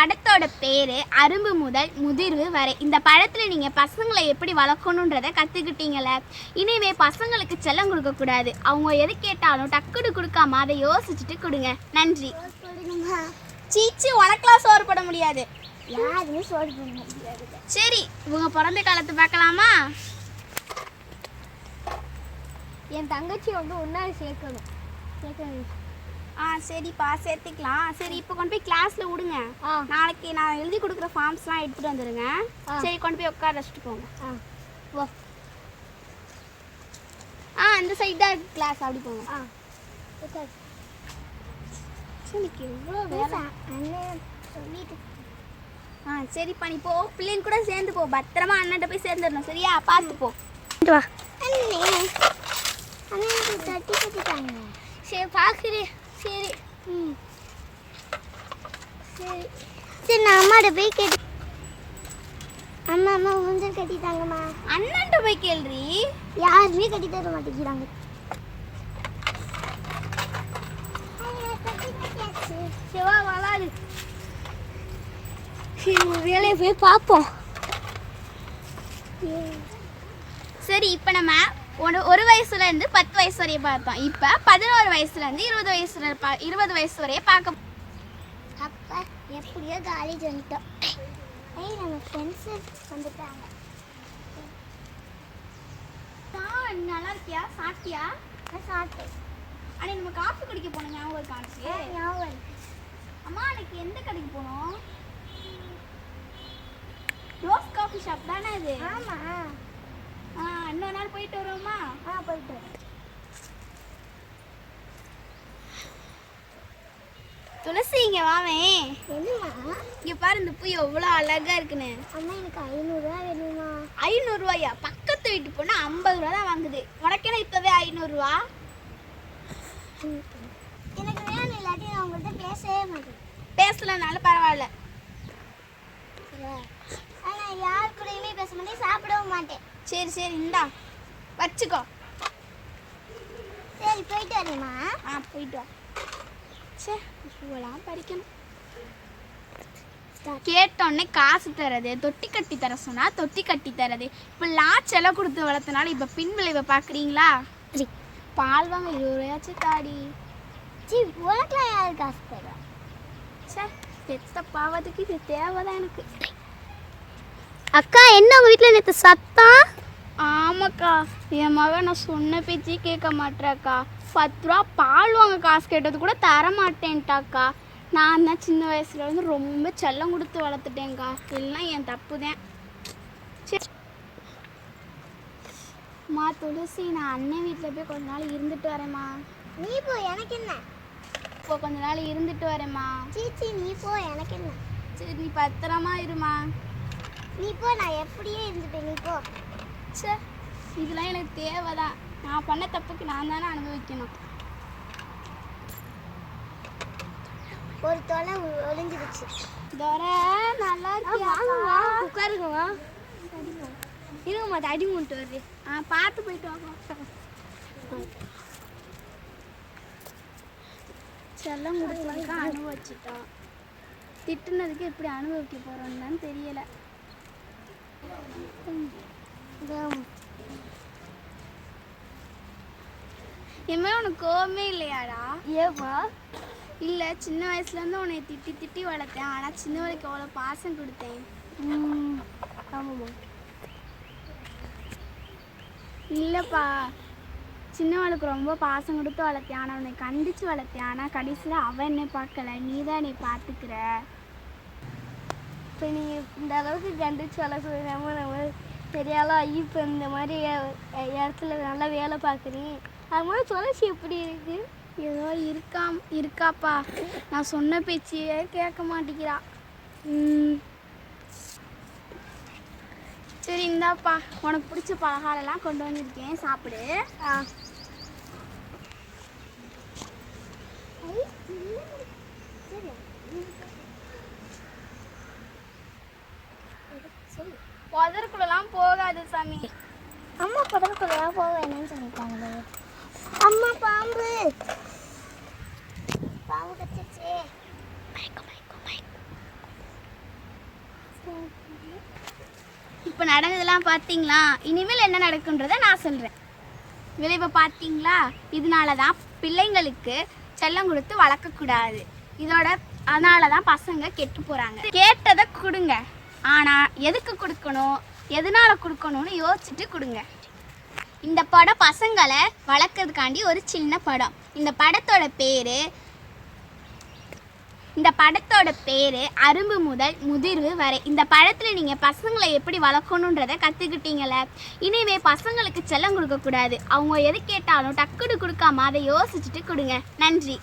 படத்தோட பேரு அரும்பு முதல் முதிர்வு வரை. இந்த படத்துல நீங்க பசங்களை எப்படி வளர்க்கணுன்றத கத்துக்கிட்டீங்கல்ல. இனிமே பசங்களுக்கு செல்லம் கொடுக்க கூடாது. அவங்க எது கேட்டாலும் டக்குனு கொடுக்காம அதை யோசிச்சுட்டு கொடுங்க. நன்றி. சீச்சி உனக்கெல்லாம் சோறு போட முடியாது. யாருமே சோறு போட முடியாது. சரி இவங்க பிறந்த காலத்தை பார்க்கலாமா? என் தங்கச்சி வந்து ஒன்றாவது சேர்க்கணும். சேர்க்கணும். ஆ சரிப்பா சேர்த்துக்கலாம். சரி இப்போ கொண்டு போய் கிளாஸ்ல விடுங்க. ஆ. நாளைக்கு நான் எழுதி கொடுக்குற ஃபார்ம்ஸ்லாம் எடுத்துட்டு வந்துருங்க. ஆ. சரி கொண்டு போய் உட்கார வச்சுட்டு போங்க. ஆ. ஓ ஆ அந்த சைடு தான் கிளாஸ் அப்படி போங்க. ஆ. உட்காரு. எனக்கு எவ்வளோ வேலை? அண்ணன் சொல்லிட்டு. ஆ சரிப்பா நீ போ. பிள்ளைங்க கூட சேர்ந்து போ. பத்திரமா அண்ணன்ட்ட போய் சேர்ந்துடணும். சரியா? பார்த்து போ. வா. அண்ணே. அண்ணே எனக்கு தட்டி சரி பார்க்குறேன் சரி ம். சரி. சரி நான் அம்மாட்ட போய் கேட்டு அம்மா அம்மா ஊஞ்சல் கட்டிட்டாங்கம்மா அண்ணன்ட்ட போய் கேள்றி? யாருமே கட்டி தர மாட்டேங்கிறாங்க. சிவா வளாது வேலையை போய் பார்ப்போம். சரி இப்போ நம்ம ஒரு ஒரு வயசுல இருந்து பத்து வயசு வரையும் பார்த்தோம். இப்போ பதினோரு வயசுல இருந்து இருபது வயசுல பா- இருபது வயசு வரையும் பார்க்க அப்பா எப்படியோ காலேஜ் வந்துட்டோம் ஏய் நம்ம ஃப்ரெண்ட்ஸு வந்துட்டாங்க. நல்லா இருக்கியா? சாப்பிட்டியா? சாப்பிட்டேன். அன்னைக்கு நம்ம காஃபி குடிக்க போனோம் ஞாபகம் இருக்காச்சு ஞாபகம். அம்மா அன்னைக்கு எந்த கடைக்கு போனோம்? ரோஸ் காஃபி ஷாப் தானே இது ஆமா ஆ. போயிட்டு வருவோமா? ஆ போயிட்டு. துளசி இங்க வாவே என்னம்மா? இங்க பாரு இந்த பூ எவ்வளோ அழகா இருக்குன்னு. அம்மா எனக்கு ஐநூறுரூவா வேணுமா ஐநூறுரூவாயா பக்கத்து வீட்டு பொண்ணு ஐம்பது ரூபா தான் வாங்குது. உனக்கேனா இப்போவே ஐநூறுரூவா எனக்கு வேணும் இல்லாட்டி நான் உங்கள்கிட்ட பேசவே மாட்டேன். பேசலனாலும் பரவாயில்ல. ஆனால் யார் கூடயுமே பேச மாட்டேன் சாப்பிடவும் மாட்டேன். சரி சரி இந்தா. வச்சுக்கோ. சரி போயிட்டு வரேம்மா. ஆ போயிட்டு வா. சே பூவெல்லாம் பறிக்கணும் கேட்டோடனே காசு தரது தொட்டி கட்டி தர சொன்னா தொட்டி கட்டி தரது. இப்போ லாச்செல்லாம் கொடுத்து வளர்த்தனால இப்போ பின் விளைவை பார்க்குறீங்களா சரி. பால் வாங்க இருபது ரூபாயாச்சும் தாடி. உனக்குலாம் யார் காசு தருவா? சே செத்த பாவத்துக்கு இது தேவைதான் எனக்கு. அக்கா என்ன உங்கள் வீட்டில் நேற்று சத்தம்? ஆமாக்கா என் மகன் நான் சொன்ன பேச்சே கேட்க மாட்டேறாக்கா. பத்து ரூபா பால் வாங்க காசு கேட்டது கூட தர மாட்டேன்ட்டாக்கா நான் தான் சின்ன வயசுல இருந்து ரொம்ப செல்லம் கொடுத்து வளர்த்துட்டேன்க்கா. எல்லாம் என் தப்பு தான் மா துளசி நான் அண்ணன் வீட்டில் போய் கொஞ்ச நாள் இருந்துட்டு வரேம்மா. நீ போ எனக்கு என்ன? இப்போ கொஞ்ச நாள் இருந்துட்டு வரேம்மா. சீச்சி நீ போ எனக்கு என்ன? சரி நீ பத்திரமா இருமா. நீ போ நான் எப்படியே இருந்துப்பேன். நீ போ. சே இதெல்லாம் எனக்கு தேவைதான். நான் பண்ண தப்புக்கு நான் தானே அனுபவிக்கணும். ஒரு தொலை ஒளிஞ்சிருச்சு. தோரை நல்லா உட்காருங்கம்மா இருங்கம்மா தடி மூட்டு வருது. ஆ பார்த்து போயிட்டு வாங்க செல்லம் கொடுத்ததுக்கு அனுபவிச்சிட்டோம் திட்டுனதுக்கு எப்படி அனுபவிக்க போறோம்னு தான் தெரியல. என் மேல உனக்கு கோவமே இல்லையாடா? ஏப்பா இல்லை சின்ன வயசுலேருந்து உன்னை திட்டி திட்டி வளர்த்தேன். ஆனால் சின்ன வரைக்கும் அவ்வளோ பாசம் கொடுத்தேன். ஆமாம்மா. இல்லைப்பா. சின்னவளுக்கு ரொம்ப பாசம் கொடுத்து வளர்த்தேன். ஆனால் உன்னை கண்டிச்சு வளர்த்தேன். ஆனால் கடைசியில் அவன் என்னை பார்க்கல. நீ தான் என்னை பார்த்துக்கிற. இப்போ நீங்கள் இந்த அளவுக்கு கண்டிச்சு வளர்க்குறாம நம்ம பெரியாலும் ஆகி இப்போ இந்த மாதிரி இடத்துல நல்லா வேலை பார்க்குறேன் அது மாதிரி துளசி எப்படி இருக்கு? ஏதோ இருக்காம் இருக்காப்பா. நான் சொன்ன பேச்சியே கேட்க மாட்டேங்கிறா. சரி இந்தாப்பா. உனக்கு பிடிச்ச பலகாரம்லாம் கொண்டு வந்திருக்கேன். சாப்பிடு. ஆ. புதருக்குள்ளலாம் போகாது சாமி. அம்மா படத்துக்குள்ளலாம் போக வேணும்னு சொல்லிட்டாங்களே. அம்மா பாம்பு. பாம்பு கத்துச்சு இப்போ நடந்ததெல்லாம் பார்த்தீங்களா இனிமேல் என்ன நடக்குன்றதை நான் சொல்கிறேன் விளைவை பார்த்தீங்களா இதனால தான் பிள்ளைங்களுக்கு செல்லம் கொடுத்து வளர்க்கக்கூடாது. இதோட அதனால தான் பசங்க கெட்டு போகிறாங்க கேட்டதை கொடுங்க. ஆனால் எதுக்கு கொடுக்கணும்? எதனால் கொடுக்கணும்னு யோசிச்சுட்டு கொடுங்க. இந்த படம் பசங்களை வளர்க்கறதுக்காண்டி ஒரு சின்ன படம். இந்த படத்தோட பேர் இந்த படத்தோட பேர் அரும்பு முதல் முதிர்வு வரை. இந்த படத்தில் நீங்கள் பசங்களை எப்படி வளர்க்கணுன்றதை கற்றுக்கிட்டீங்கள இனிமே பசங்களுக்கு செல்லம் கொடுக்கக்கூடாது. அவங்க எது கேட்டாலும் டக்குனு கொடுக்காம அதை யோசிச்சுட்டு கொடுங்க. நன்றி.